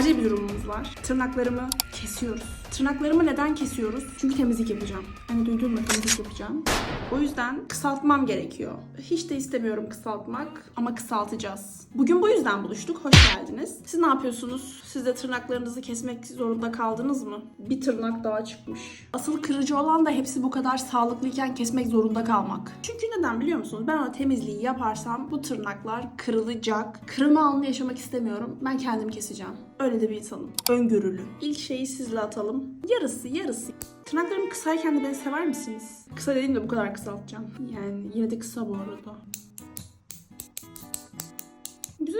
acil bir durumumuz var. Tırnaklarımı kesiyoruz. Tırnaklarımı neden kesiyoruz? Çünkü temizlik yapacağım. Hani duydun mu temizlik yapacağım. O yüzden kısaltmam gerekiyor. Hiç de istemiyorum kısaltmak ama kısaltacağız. Bugün bu yüzden buluştuk. Hoş geldiniz. Siz ne yapıyorsunuz? Siz de tırnaklarınızı kesmek zorunda kaldınız mı? Bir tırnak daha çıkmış. Asıl kırıcı olan da hepsi bu kadar sağlıklıyken kesmek zorunda kalmak. Çünkü neden biliyor musunuz? Ben o temizliği yaparsam bu tırnaklar kırılacak. Kırılma anını yaşamak istemiyorum. Ben kendim keseceğim. Öyle de bir insanım. Öngörülü. İlk şeyi sizle atalım. Yarısı yarısı. Tırnaklarım kısayken de beni sever misiniz? Kısa dediğim de bu kadar kısaltacağım. Yani yine de kısa bu arada.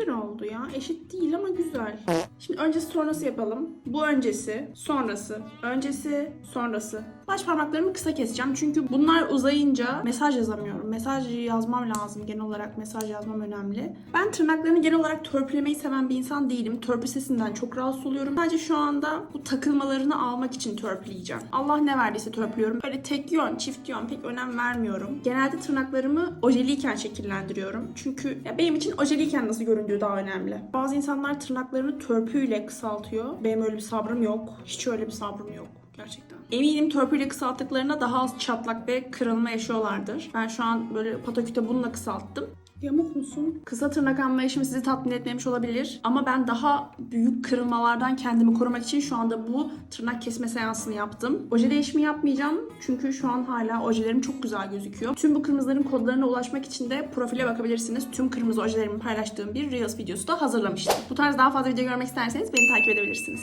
Güzel oldu ya. Eşit değil ama güzel. Şimdi öncesi sonrası yapalım. Bu öncesi, sonrası, öncesi, sonrası. Baş parmaklarımı kısa keseceğim çünkü bunlar uzayınca mesaj yazamıyorum. Mesaj yazmam lazım genel olarak. Mesaj yazmam önemli. Ben tırnaklarını genel olarak törpülemeyi seven bir insan değilim. Törpü sesinden çok rahatsız oluyorum. Sadece şu anda bu takılmalarını almak için törpüleyeceğim. Allah ne verdiyse törpülüyorum. Böyle tek yön, çift yön pek önem vermiyorum. Genelde tırnaklarımı ojeliyken şekillendiriyorum. Çünkü ya benim için ojeliyken nasıl göründüğü daha önemli. Bazı insanlar tırnaklarını törpüyle kısaltıyor. Benim öyle bir sabrım yok. Hiç öyle bir sabrım yok gerçekten. Eminim törpüyle kısalttıklarına daha az çatlak ve kırılma yaşıyorlardır. Ben şu an böyle pataküte bununla kısalttım. Yamuk musun? Kısa tırnak anlayışım sizi tatmin etmemiş olabilir. Ama ben daha büyük kırılmalardan kendimi korumak için şu anda bu tırnak kesme seansını yaptım. Oje değişimi yapmayacağım. Çünkü şu an hala ojelerim çok güzel gözüküyor. Tüm bu kırmızıların kodlarına ulaşmak için de profile bakabilirsiniz. Tüm kırmızı ojelerimi paylaştığım bir Reels videosu da hazırlamıştım. Bu tarz daha fazla video görmek isterseniz beni takip edebilirsiniz.